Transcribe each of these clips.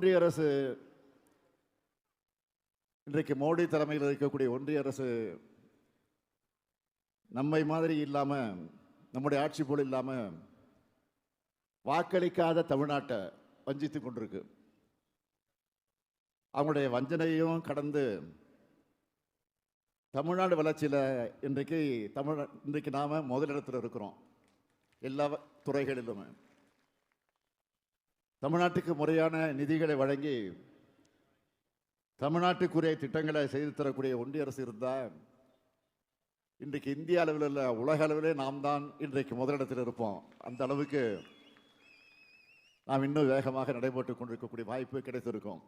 ஒன்றிய அரசு இன்றைக்கு மோடி தலைமையில் இருக்கக்கூடிய ஒன்றிய அரசு நம்மை மாதிரி இல்லாம நம்முடைய ஆட்சி போல் இல்லாமல் வாக்களிக்காத தமிழ்நாட்டை வஞ்சித்து கொண்டிருக்கு. அவங்களுடைய வஞ்சனையும் கடந்து தமிழ்நாடு வளர்ச்சியில் இன்றைக்கு தமிழ் இன்றைக்கு நாம முதலிடத்தில் இருக்கிறோம். எல்லா துறைகளிலுமே. தமிழ்நாட்டுக்கு முறையான நிதிகளை வழங்கி தமிழ்நாட்டுக்குரிய திட்டங்களை செய்து தரக்கூடிய ஒன்றிய அரசு இருந்தால் இன்றைக்கு இந்திய அளவில் இல்லை உலக அளவிலே நாம் தான் இன்றைக்கு முதலிடத்தில் இருப்போம். அந்த அளவுக்கு நாம் இன்னும் வேகமாக நடைபெற்று கொண்டிருக்கக்கூடிய வாய்ப்பு கிடைத்திருக்கும்.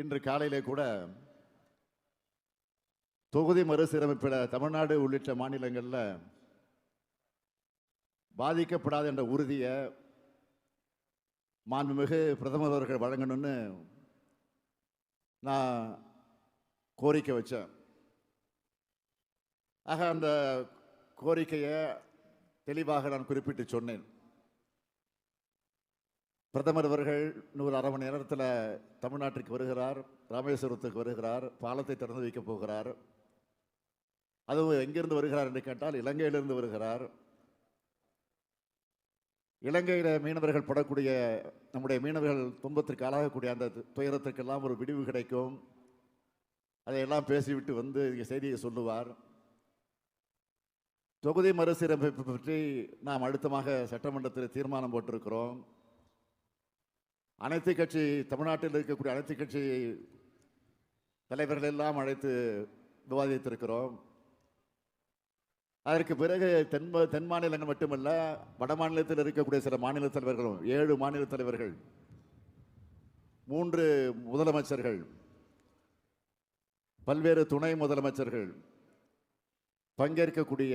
இன்று காலையிலே கூட தொகுதி மறுசீரமைப்பில் தமிழ்நாடு உள்ளிட்ட மாநிலங்களில் பாதிக்கப்படாது என்ற உறுதியை மாண்புமிகு பிரதமர் அவர்கள் வழங்கணும்னு நான் கோரிக்கை வச்சேன். ஆக அந்த கோரிக்கையை தெளிவாக நான் குறிப்பிட்டு சொன்னேன். பிரதமர் அவர்கள் நூறு அரை மணி நேரத்தில் தமிழ்நாட்டிற்கு வருகிறார் ராமேஸ்வரத்துக்கு வருகிறார் பாலத்தை திறந்து வைக்கப் போகிறார். அதுவும் எங்கிருந்து வருகிறார் என்று கேட்டால் இலங்கையிலிருந்து வருகிறார். இலங்கையில் மீனவர்கள் படக்கூடிய நம்முடைய மீனவர்கள் துன்பத்திற்கு ஆளாகக்கூடிய அந்த துயரத்திற்கெல்லாம் ஒரு விடிவு கிடைக்கும். அதையெல்லாம் பேசிவிட்டு வந்து இங்கே செய்தியை சொல்லுவார். தொகுதி மறுசீரமைப்பு பற்றி நாம் அழுத்தமாக சட்டமன்றத்தில் தீர்மானம் போட்டிருக்கிறோம். அனைத்து கட்சி தமிழ்நாட்டில் இருக்கக்கூடிய அனைத்து கட்சி தலைவர்கள் எல்லாம் அழைத்து விவாதித்திருக்கிறோம். அதற்கு பிறகு தென் தென் மாநிலங்கள் மட்டுமல்ல வட மாநிலத்தில் இருக்கக்கூடிய சில மாநில தலைவர்களும் ஏழு மாநில தலைவர்கள் மூன்று முதலமைச்சர்கள் பல்வேறு துணை முதலமைச்சர்கள் பங்கேற்கக்கூடிய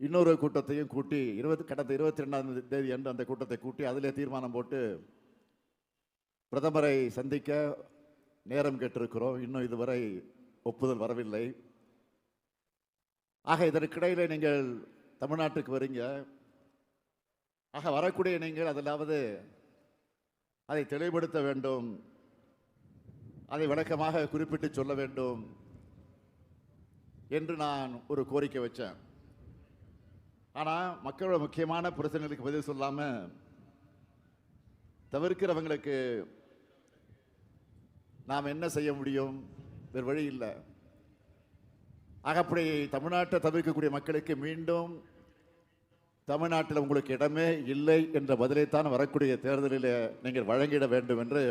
இன்னொரு கூட்டத்தையும் கூட்டி இருபது கடந்த இருபத்தி ரெண்டாம் தேதி அன்று அந்த கூட்டத்தை கூட்டி அதிலே தீர்மானம் போட்டு பிரதமரை சந்திக்க நேரம் கேட்டிருக்கிறோம். இன்னும் இதுவரை ஒப்புதல் வரவில்லை. ஆக இதற்கிடையில் நீங்கள் தமிழ்நாட்டுக்கு வரீங்க. ஆக வரக்கூடிய நீங்கள் அதிலாவது அதை தெளிவுபடுத்த வேண்டும். அதை விளக்கமாக குறிப்பிட்டு சொல்ல வேண்டும் என்று நான் ஒரு கோரிக்கை வச்சேன். ஆனால் மக்களோட முக்கியமான பிரச்சனைகளுக்கு பதில் சொல்லாமல் தவிர்க்கிறவங்களுக்கு நாம் என்ன செய்ய முடியும்? வேறு வழி இல்லை. ஆக அப்படி தமிழ்நாட்டை தவிர்க்கக்கூடிய மக்களுக்கு மீண்டும் தமிழ்நாட்டில் உங்களுக்கு இடமே இல்லை என்ற பதிலைத்தான் வரக்கூடிய தேர்தலில் நீங்கள் வழங்கிட வேண்டும் என்று